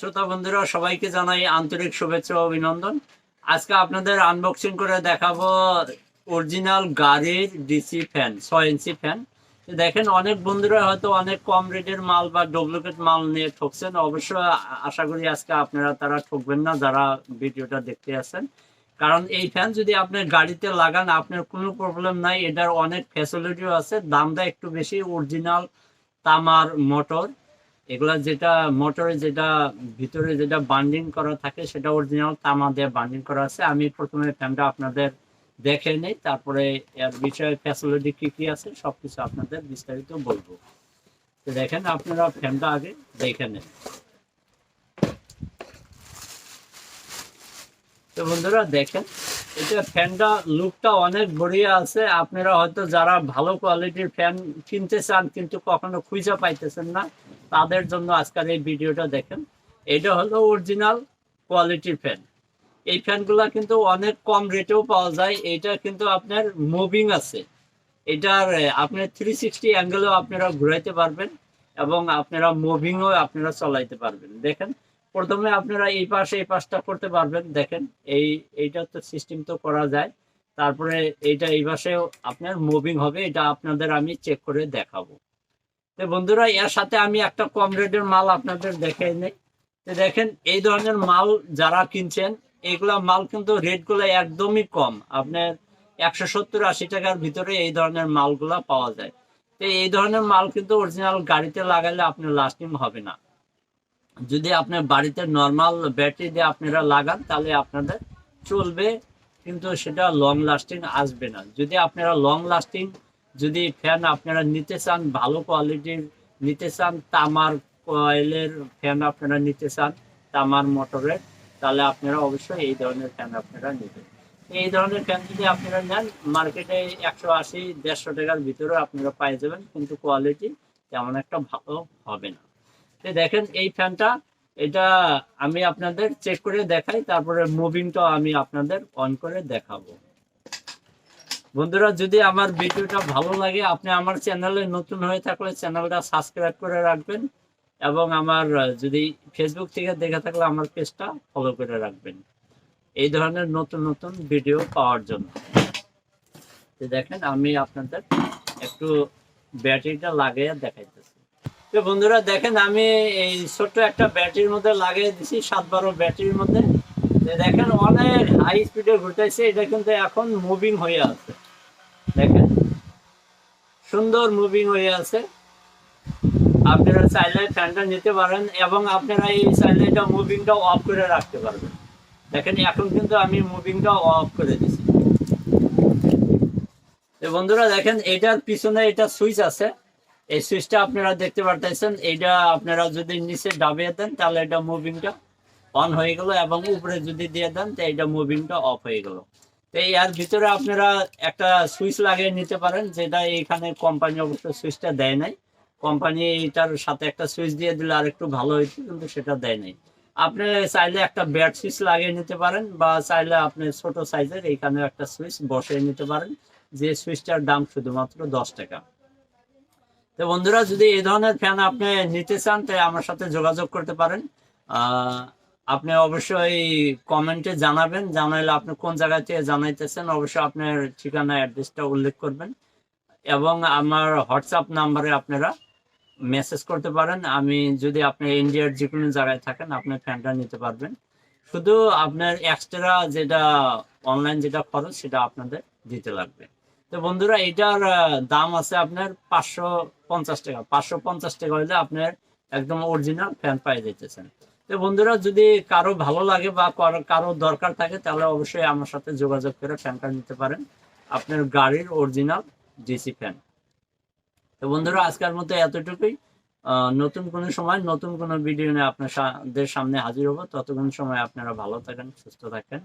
শ্রোতা বন্ধুরা, সবাইকে জানাই আন্তরিক শুভেচ্ছা অভিনন্দন। আজকে আপনাদের আনবক্সিং করে দেখাবো অরিজিনাল গাড়ির ডিসি ফ্যান ছয় ইঞ্চি ফ্যান দেখেন, অনেক বন্ধুরা হয়তো অনেক কম রেটের মাল বা ডুপ্লিকেট মাল নিয়ে ঠকছেন। অবশ্য আশা করি আজকে আপনারা তারা ঠকবেন না, যারা ভিডিওটা দেখতে আছেন। কারণ এই ফ্যান যদি আপনি গাড়িতে লাগান, আপনার কোনো প্রবলেম নাই। এটার অনেক ফ্যাসিলিটিও আছে। দামটা একটু বেশি অরিজিনাল তামার মোটর এগুলা যেটা মোটরে যেটা ভিতরে যেটা বান্ডিং করা থাকে সেটা অরিজিনাল তামা দিয়ে বান্ডিং করা আছে। আমি প্রথমে ফ্যানটা আপনাদের দেখে নেই, তারপরে এর বিষয়ে ফ্যাসিলিটি কি কি আছে সবকিছু আপনাদের বিস্তারিত বলব। তো দেখেন, আপনারা ফ্যানটা আগে দেখে নেন। তো বন্ধুরা, দেখেন এটা ফ্যানটা লুকটা অনেক বড়িয়া আছে। আপনারা হয়তো যারা ভালো কোয়ালিটির ফ্যান কিনতে চান কিন্তু কখনো খুঁজে পাইতেছেন না তাদের জন্য আজকের এই ভিডিওটা দেখেন। এটা হলো অরিজিনাল কোয়ালিটির ফ্যান এই ফ্যানগুলো কিন্তু অনেক কম রেটেও পাওয়া যায়। এটা কিন্তু আপনার মুভিং আছে। এটার আহ, আপনার থ্রি সিক্সটি অ্যাঙ্গেলেও আপনারা ঘুরাইতে পারবেন এবং আপনারা মুভিংও আপনারা চলাইতে পারবেন। দেখেন প্রথমে আপনারা এই পাশে এই পাশটা করতে পারবেন। দেখেন এই এইটা তো সিস্টেম তো করা যায়। তারপরে এইটা এই পাশেও আপনার মুভিং হবে। এটা আপনাদের আমি চেক করে দেখাবো। বন্ধুরা, এর সাথে আমি একটা কম রেটের মাল আপনাদের দেখাই নেই। দেখেন, এই ধরনের মাল যারা কিনছেন, এগুলা মাল কিন্তু রেটগুলো একদমই কম। আপনার একশো সত্তর আশি টাকার ভিতরে এই ধরনের মালগুলা পাওয়া যায়। তো এই ধরনের মাল কিন্তু অরিজিনাল গাড়িতে লাগালে আপনার লাস্টিং হবে না। যদি আপনার বাড়িতে নর্মাল ব্যাটারি দিয়ে আপনারা লাগান, তাহলে আপনাদের চলবে, কিন্তু সেটা লং লাস্টিং আসবে না। যদি আপনারা লং লাস্টিং যদি ফ্যান আপনারা নিতে চান, ভালো কোয়ালিটির নিতে চান, তামার কয়েলের ফ্যান আপনারা নিতে চান, তামার মোটরের তাহলে আপনারা অবশ্যই এই ধরনের ফ্যান আপনারা নেবেন। এই ধরনের ফ্যান যদি আপনারা নেন মার্কেটে একশো আশি, দেড়শো টাকার ভিতরে আপনারা পাই যাবেন, কিন্তু কোয়ালিটি তেমন একটা ভালো হবে না। তো দেখেন, এই ফ্যানটা এটা আমি আপনাদের চেক করে দেখাই, তারপরে মুভিংটাও আমি আপনাদের অন করে দেখাবো। বন্ধুরা, যদি আমার ভিডিওটা ভালো লাগে, আপনি আমার চ্যানেলে নতুন হয়ে থাকলে চ্যানেলটা সাবস্ক্রাইব করে রাখবেন এবং আমার যদি ফেসবুক থেকে দেখে থাকলে আমার পেজটা ফলো করে রাখবেন। এই ধরনের নতুন নতুন ভিডিও পাওয়ার জন্য। দেখেন, আমি আপনাদের একটু ব্যাটারিটা লাগিয়ে দেখাইতেছি। তো বন্ধুরা, দেখেন, আমি এই ছোট্ট একটা ব্যাটারির মধ্যে লাগিয়ে দিছি, সাত বারো ব্যাটারির মধ্যে। দেখেন অনেক হাই স্পিডে ঘুরতেছে, এটা কিন্তু এখন মুভিং হয়ে আছে। দেখেন, সুন্দর মুভিং হয়ে আছে। আপনারা চাইলে ফ্যানটা নিতে পারেন এবং আপনারা এই চাইলে এটা মুভিংটা অফ করে রাখতে পারবেন। দেখেন, এখন কিন্তু আমি মুভিংটা অফ করে দিছি। বন্ধুরা, দেখেন, এটার পিছনে এটা সুইচ আছে। এই সুইচটা আপনারা দেখতে পারতেছেন এইটা আপনারা যদি নিচে দাবিয়ে দেন, তাহলে এটা মুভিংটা অন হয়ে গেল এবং উপরে যদি দিয়ে দেন, তো এটা মুভিংটা অফ হয়ে গেল। তো এর ভিতরে আপনারা একটা সুইচ লাগিয়ে নিতে পারেন, যেটা এখানে কোম্পানি অবশ্য সুইচটা দেয় নাই। কোম্পানি এটার সাথে একটা সুইচ দিয়ে দিলে আর একটু ভালো হইতো, কিন্তু সেটা দেয় নাই। আপনি চাইলে একটা ব্যাট সুইচ লাগিয়ে নিতে পারেন, বা চাইলে আপনি ছোট সাইজের এইখানে একটা সুইচ বসিয়ে নিতে পারেন, যে সুইচটার দাম শুধুমাত্র দশ টাকা। তো বন্ধুরা, যদি এই ধরনের ফ্যান আপনি নিতে চান, তাই আমার সাথে যোগাযোগ করতে পারেন। আপনি অবশ্যই কমেন্টে জানাবেন, জানাইলে আপনি কোন জায়গা থেকে জানাইতেছেন, অবশ্যই আপনার ঠিকানা, অ্যাড্রেসটা উল্লেখ করবেন। এবং আমার হোয়াটসঅ্যাপ নাম্বারে আপনারা মেসেজ করতে পারেন। আমি যদি আপনি ইন্ডিয়ার যে কোনো জায়গায় থাকেন, আপনি ফ্যানটা নিতে পারবেন। শুধু আপনার এক্সট্রা যেটা অনলাইন যেটা খরচ, সেটা আপনাদের দিতে লাগবে। তো বন্ধুরা, এটার দাম আছে আপনার পাঁচশো পঞ্চাশ টাকা। পাঁচশো পঞ্চাশ টাকা হলে আপনার একদম অরিজিনাল ফ্যান পাই যেতেছেন তো বন্ধুরা, যদি কারও ভালো লাগে বা কারো- কারও দরকার থাকে, তাহলে অবশ্যই আমার সাথে যোগাযোগ করে ফ্যানটা নিতে পারেন। আপনার গাড়ির অরিজিনাল ডিসি ফ্যান তো বন্ধুরা, আজকের মতো এতটুকুই। নতুন কোনো সময়, নতুন কোনো ভিডিও নিয়ে আপনাদের সামনে হাজির হব। ততক্ষণ সময় আপনারা ভালো থাকেন, সুস্থ থাকেন।